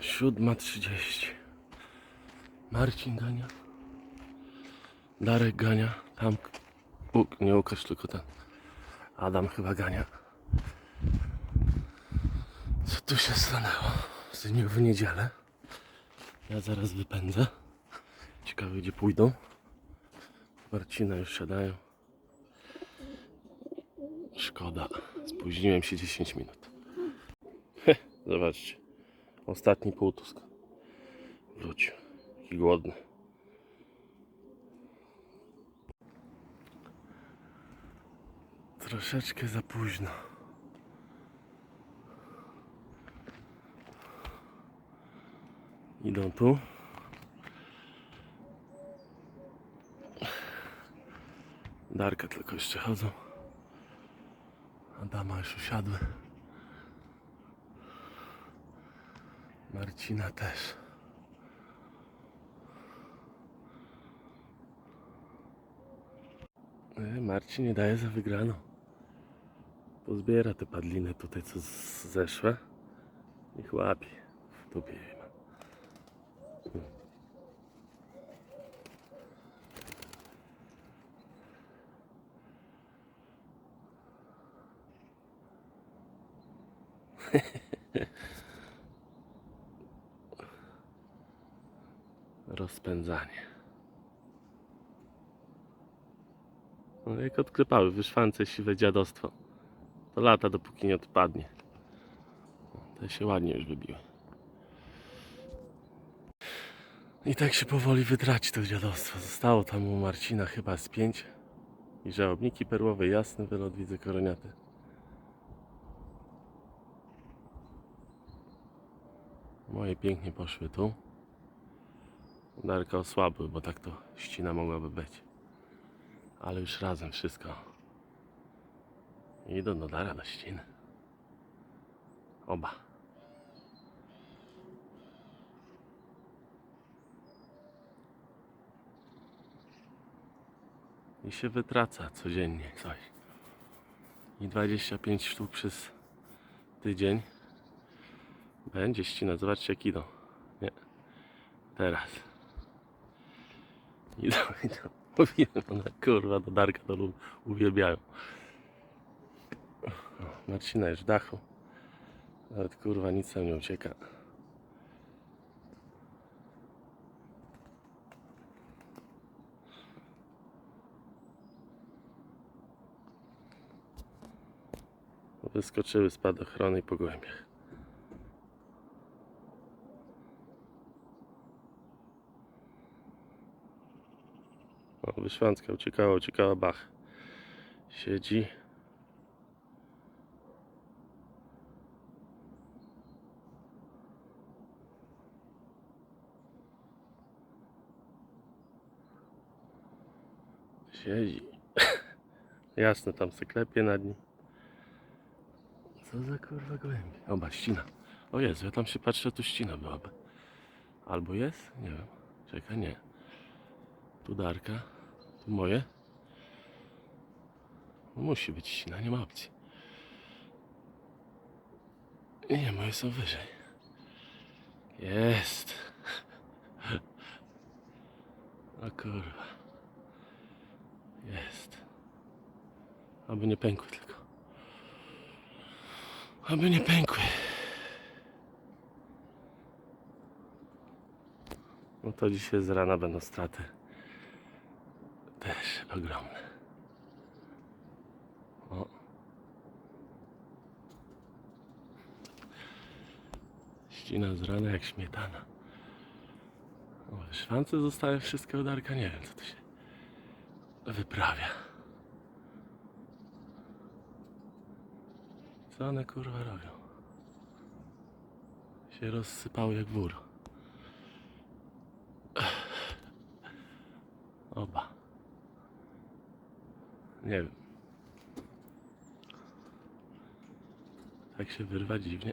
Siódma trzydzieści. Marcin gania. Darek gania. Tam. Łuk, nie Łukasz, tylko ten. Adam chyba gania. Co tu się stanęło? Z dniu w niedzielę. Ja zaraz wypędzę. Ciekawe gdzie pójdą. Marcina już siadają. Szkoda. Spóźniłem się 10 minut. Zobaczcie. Ostatni półtusk. Wrócił. Taki głodny. Troszeczkę za późno. Idą tu. Darka tylko jeszcze chodzą. Adama już usiadły. Marcina też. E, Marcin nie daje za wygraną. Pozbiera te padliny tutaj, co zeszłe. Niech łapie. W dupie ma. Rozpędzanie. No jak odklepały wyszwance siwe dziadostwo. To lata dopóki nie odpadnie. Te się ładnie już wybiły. I tak się powoli wytraci to dziadostwo. Zostało tam u Marcina chyba z pięć. I żałobniki perłowe, jasny wylot widzę koroniaty. Moje pięknie poszły tu. Darka osłabły, bo tak to ścina mogłaby być. Ale już razem wszystko. Idą do dara do ściny. Oba. I się wytraca codziennie coś. I 25 sztuk przez tydzień. Będzie ścina. Zobaczcie jak idą. Nie. Teraz. Idą, idą. Mówiłem, one kurwa do Darka to uwielbiają. Marcina już w dachu. Nawet kurwa nic tam nie ucieka. Wyskoczyły spadochrony po głębiach. O, wyszwanska uciekała, uciekała, bach. Siedzi. Siedzi. Jasne, tam se klepie nad nim. Co za kurwa gołębie? Oba, ścina. O Jezu, ja tam się patrzę, tu ścina byłaby. Albo jest? Nie wiem. Czekaj, nie. Tu Darka. Moje. No musi być ścina, nie ma opcji. Nie, moje są wyżej. Jest. O kurwa. Jest. Aby nie pękły tylko. Aby nie pękły. No to dzisiaj z rana będą straty. Też ogromne. O. Ścina z rana jak śmietana. O, szwance zostały wszystkie udarka. Nie wiem co to się wyprawia. Co one kurwa robią? Się rozsypały jak wór. Oba. Nie wiem. Tak się wyrwa dziwnie.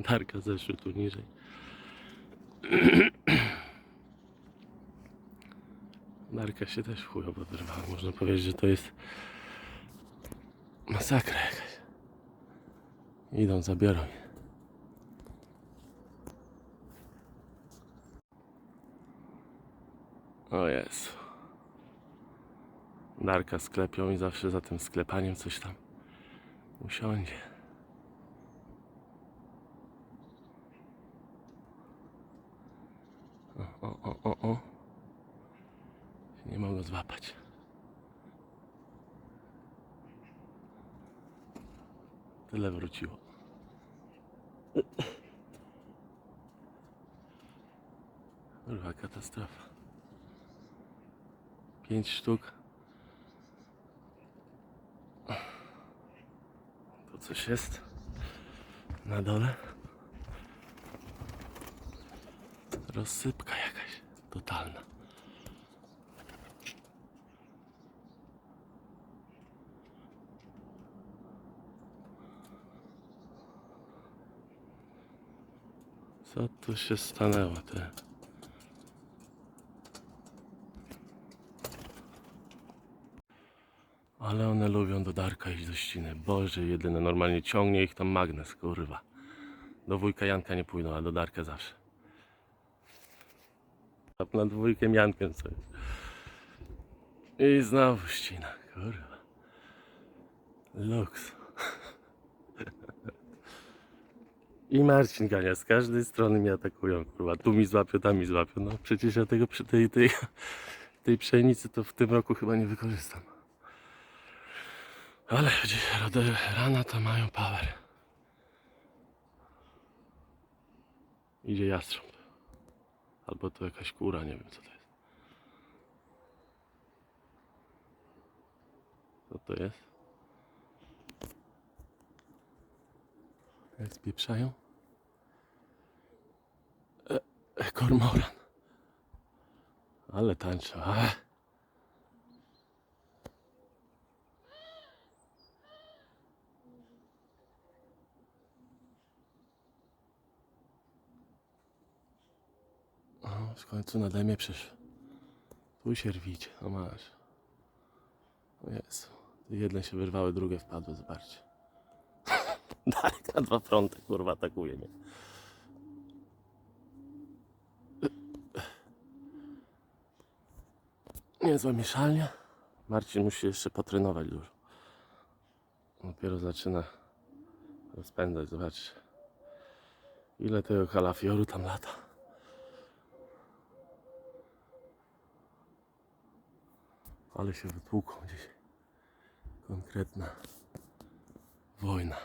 Darka zeszły tu niżej. Darka się też chujowo wyrwała. Można powiedzieć, że to jest Masakra jakaś. Idą, zabiorą je. O Jezu. Darka sklepią i zawsze za tym sklepaniem coś tam usiądzie. O, o, o, o. Nie mogę złapać. Tyle wróciło. Kurwa, katastrofa. Pięć sztuk. To coś jest na dole. Rozsypka jakaś totalna. Co tu się stanęło, ty? Ale one lubią do Darka iść do ściny. Boże, jedyne normalnie ciągnie ich tam magnes, kurwa. Do wujka Janka nie pójdą, a do Darka zawsze. Nad wujkiem Jankiem coś. I znowu ścina, kurwa. Luks. I Marcin Gania, z każdej strony mnie atakują, kurwa. Tu mi złapią, tam mi złapią. No przecież ja tego przy tej, tej, tej pszenicy to w tym roku chyba nie wykorzystam. Ale rana to mają power. Idzie jastrząb. Albo to jakaś kura, nie wiem co to jest. Co to jest? Jak spieprzają? E, e, kormoran. Ale tańczą. O, w końcu nade mnie przyszło. Tu się rwicie, o masz. O Jezu. Jedne się wyrwały, drugie wpadły, zobaczcie. Darek na dwa fronty, kurwa, atakuje mnie. Niezła mieszalnia. Marcin musi jeszcze potrenować dużo. Dopiero zaczyna rozpędzać, zobaczcie. Ile tego kalafioru tam lata. Ale się wytłuką dzisiaj. Konkretna wojna.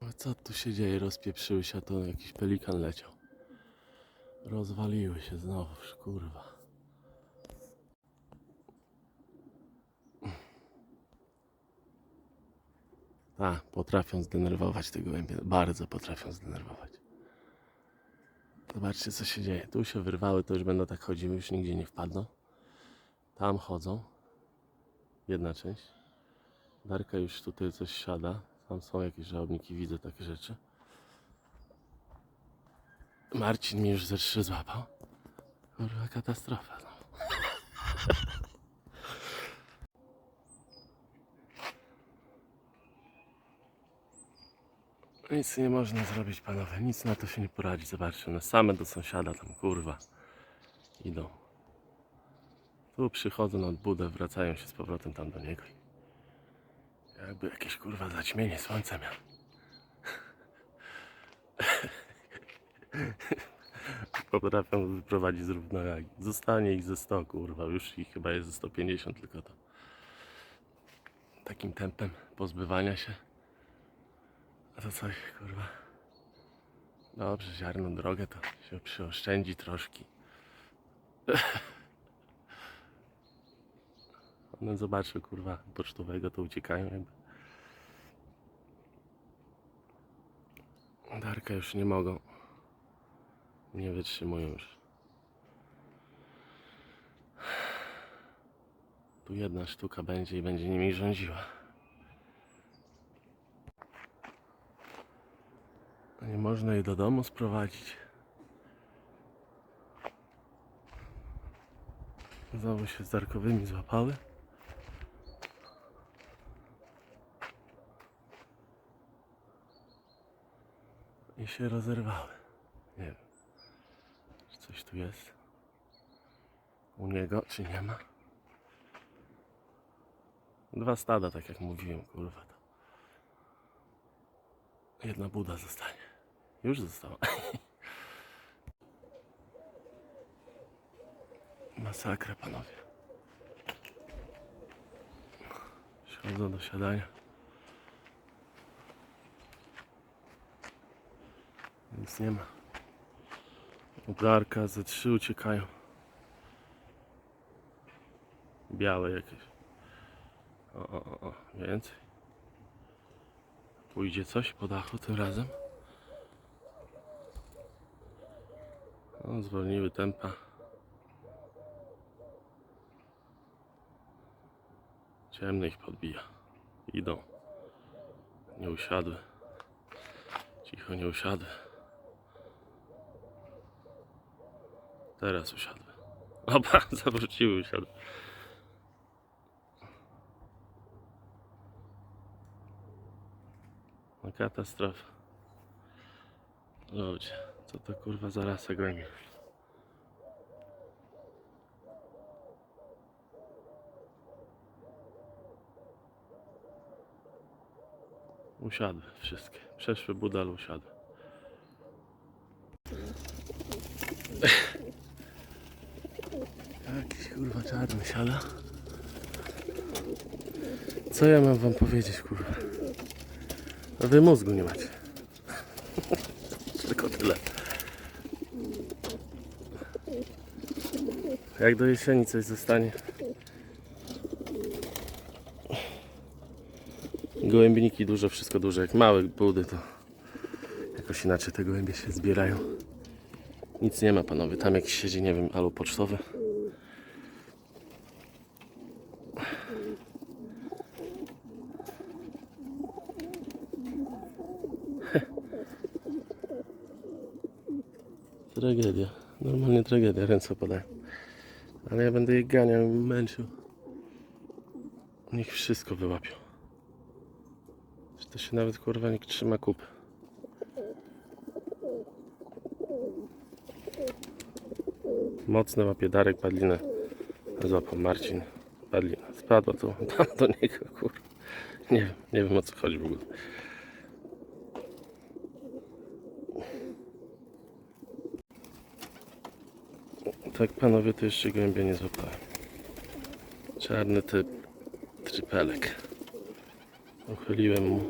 A co tu się dzieje? Rozpieprzyły się, a to jakiś pelikan leciał. Rozwaliły się znowu, kurwa. Tak, potrafią zdenerwować te gołębie. Bardzo potrafią zdenerwować. Zobaczcie, co się dzieje. Tu się wyrwały, to już będą tak chodziły, już nigdzie nie wpadną. Tam chodzą. Jedna część. Darka już tutaj coś siada. Tam są jakieś żałobniki, widzę takie rzeczy. Marcin mi już ze trzy złapał. Kurwa, katastrofa. No. Nic nie można zrobić, panowie. Nic na to się nie poradzi. Zobaczcie, one same do sąsiada tam, kurwa, idą. Tu przychodzą nad budę, wracają się z powrotem tam do niego. Jakby jakieś kurwa zaćmienie słońca miał. Potrafią wyprowadzić z równowagi. Zostanie ich ze 100, kurwa. Już ich chyba jest ze 150 tylko to. Takim tempem pozbywania się. A to coś, kurwa. Dobrze, ziarną drogę to się przyoszczędzi troszkę. One zobaczyły, kurwa, pocztowego, to uciekają jakby. Darka już nie mogą. Nie wytrzymują już. Tu jedna sztuka będzie i będzie nimi rządziła. Nie można jej do domu sprowadzić. Znowu się z Darkowymi złapały. I się rozerwały. Nie wiem, czy coś tu jest u niego, czy nie ma. Dwa stada, tak jak mówiłem, kurwa. To. Jedna buda zostanie. Już została. Masakra, panowie. Schodzą do siadania. Nic nie ma. Ubrarka ze trzy uciekają. Białe jakieś. O, o, o, więcej. Pójdzie coś po dachu tym razem. O, zwolniły tempa. Ciemny ich podbija. Idą. Nie usiadły. Cicho nie usiadły. Teraz usiadły. Oba, zawróciły usiadły. No katastrofa. Ludzie, co to kurwa za rasa gońmi? Usiadły wszystkie. Przeszły budal, usiadły. Jakiś siada. Co ja mam wam powiedzieć kurwa? No wy mózgu nie macie. Tylko tyle. Jak do jesieni coś zostanie. Gołębniki dużo, wszystko duże. Jak małe budy to jakoś inaczej te gołębie się zbierają. Nic nie ma panowie. Tam jakiś siedzi, nie wiem, albo pocztowy. Ręce podają. Ale ja będę je ganiał męczył. Niech wszystko wyłapią. Że To się nawet kurwa nie trzyma kupy. Mocny łapie Darek Padlinę. Złapał Marcin Padlina. Spadła tu tam do niego kurwa. Nie wiem, nie wiem o co chodzi w ogóle. Tak panowie to jeszcze głębiej nie złapałem. Czarny typ trypelek. Uchyliłem mu.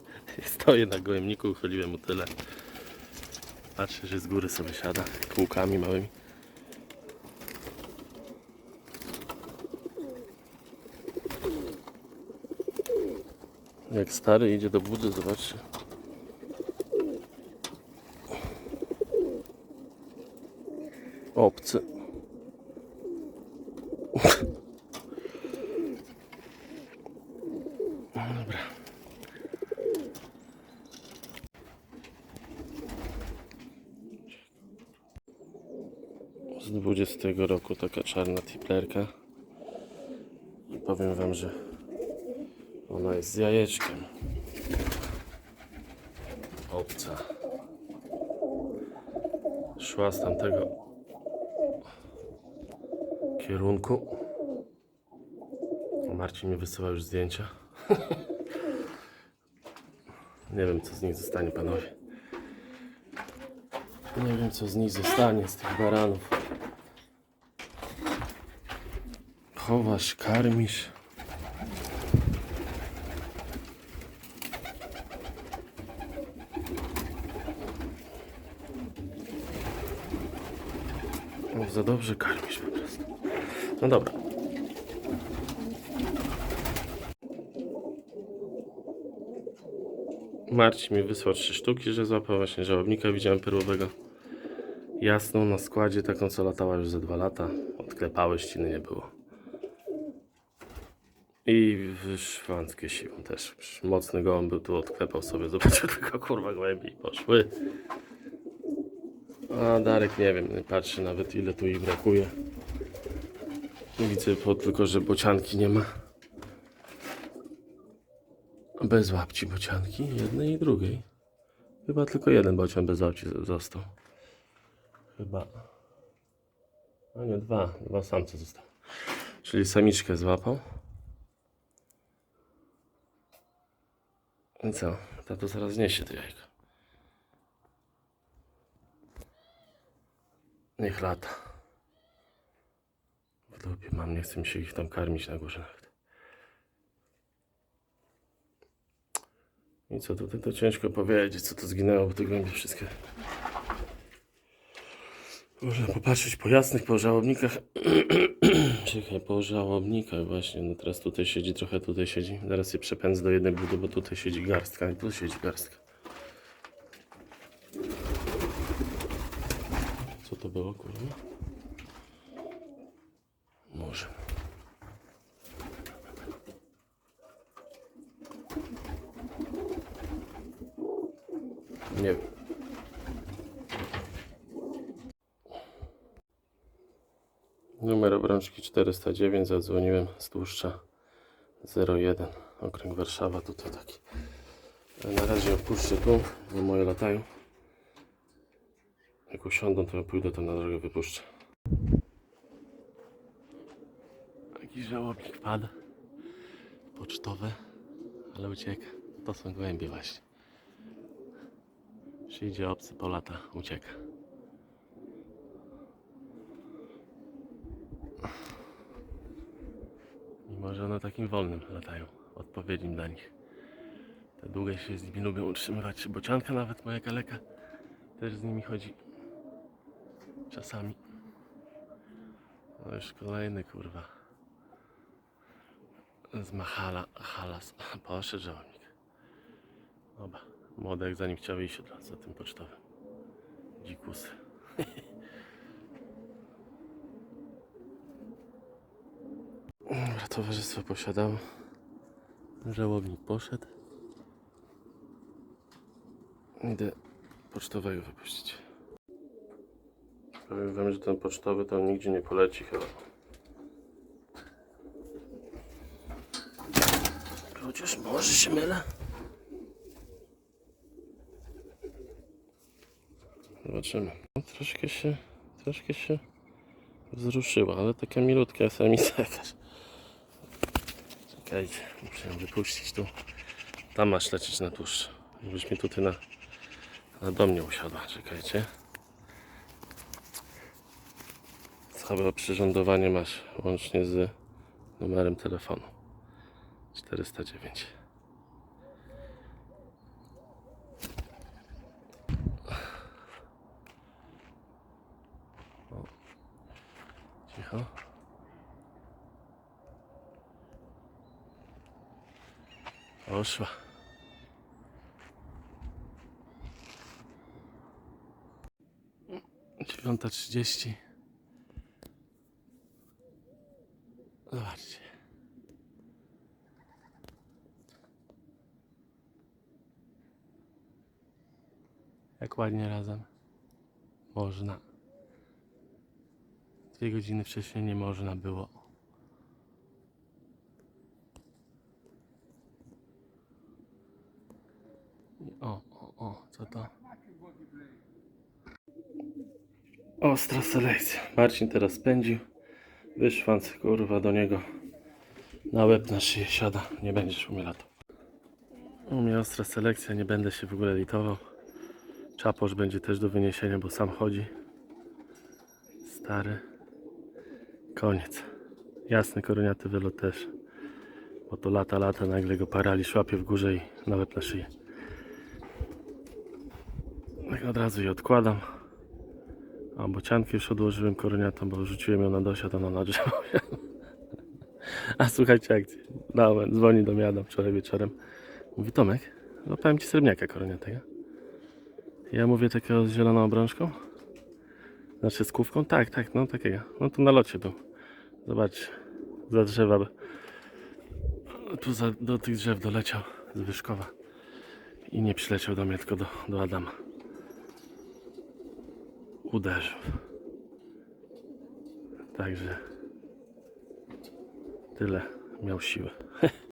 Stoję na gołębniku, uchyliłem mu tyle. Patrzę, że z góry sobie siada kółkami małymi. Jak stary idzie do budy, zobaczcie. Obcy. Dobra. Z 20 roku taka czarna tiplerka. I powiem wam, że ona jest z jajeczkiem. Obca. Szła z tamtego kierunku. Marcin mi wysyła już zdjęcia. Nie wiem, co z nich zostanie, panowie. Nie wiem, co z nich zostanie, z tych baranów. Chowasz, karmisz. No, za dobrze karmisz po prostu. No dobra. Marcin mi wysłał trzy sztuki, że złapał właśnie żałobnika. Widziałem perłowego. Jasną na składzie, taką co latała już ze dwa lata. Odklepały, ściny nie było. I wyszwanckie siłą też. Mocny gołąb był tu, odklepał sobie. Zobaczył tylko kurwa głębiej poszły. A Darek nie wiem, patrzy nawet ile tu ich brakuje. Widzę po, tylko, że bocianki nie ma. Bez łapci bocianki, jednej i drugiej. Chyba tylko jeden bocian bez oci został. Chyba. No nie, dwa. Dwa samce zostały. Czyli samiczkę złapał. I co? Tato zaraz niesie to jajko. Niech lata. W mam, nie chcę mi się ich tam karmić na górze. I co tutaj to ciężko powiedzieć, co to zginęło, bo te głębie wszystkie. Można popatrzeć po jasnych, po żałobnikach. Czekaj, po żałobnikach właśnie. No teraz tutaj siedzi, trochę tutaj siedzi. Zaraz się przepędzę do jednej budy, bo tutaj siedzi garstka i tu siedzi garstka. Co to było, kurwa? Może. Nie wiem. Numer obrączki 409, zadzwoniłem z tłuszcza 01, okręg Warszawa, tutaj taki. Na razie opuszczę tu, bo moje latają. Jak usiądą, to ja pójdę tam na drogę wypuszczę. Jakiś żałobnik padł. Pocztowy, ale ucieka. To są gołębie właśnie. Przyjdzie obcy, polata, ucieka. Mimo, że one takim wolnym latają, odpowiednim dla nich. Te długie się z nimi lubią utrzymywać. Bocianka nawet, moja kaleka, też z nimi chodzi. Czasami. No już kolejny, kurwa. Z Mahala, halas. Poszedł żołnik. Dobra, młodek zanim chciał iść od za tym pocztowym. Dzikusy. Dobra, towarzystwo posiadało. Żałobnik poszedł. Idę pocztowego wypuścić. Powiem wam, że ten pocztowy to nigdzie nie poleci chyba. Chociaż może się mylę. Zobaczymy. No, troszkę się, troszkę się wzruszyła, ale taka milutka samica jakaś. Czekajcie, muszę ją wypuścić tu. Tam masz lecieć na tłuszcz. Żebyś mi tutaj na, na do mnie usiadła. Czekajcie. Całe oprzyrządowanie masz łącznie z numerem telefonu. 409. Cicho. Poszła. Dziewiąta trzydzieści. Zobaczcie. Jak ładnie razem. Można. Dwie godziny wcześniej nie można było. O, o, o, co to? Ostra selekcja. Marcin teraz spędził. Wyszwanc, kurwa, do niego. Na łeb na szyję siada. Nie będziesz umie latał. U mnie ostra selekcja, nie będę się w ogóle litował. Czaposz będzie też do wyniesienia, bo sam chodzi. Stary. Koniec. Jasny koroniaty wylot też. Bo to lata, lata, nagle go paraliż łapie w górze i na łeb na szyję. Tak od razu je odkładam. A bociankę już odłożyłem koroniatą, bo rzuciłem ją na dosiad, ona na drzewo. A słuchajcie akcji. Dałem, dzwoni do mnie Adam wczoraj wieczorem. Mówi Tomek, złapałem ci srebrniaka koroniatego. Ja mówię takiego z zieloną obrączką. Znaczy z kówką? Tak, tak, no takiego. No tu na locie był. Zobaczcie, za drzewa. Tu za, do tych drzew doleciał z Wyszkowa. I nie przyleciał do mnie, tylko do, do Adama. Uderzył. Także tyle miał siły.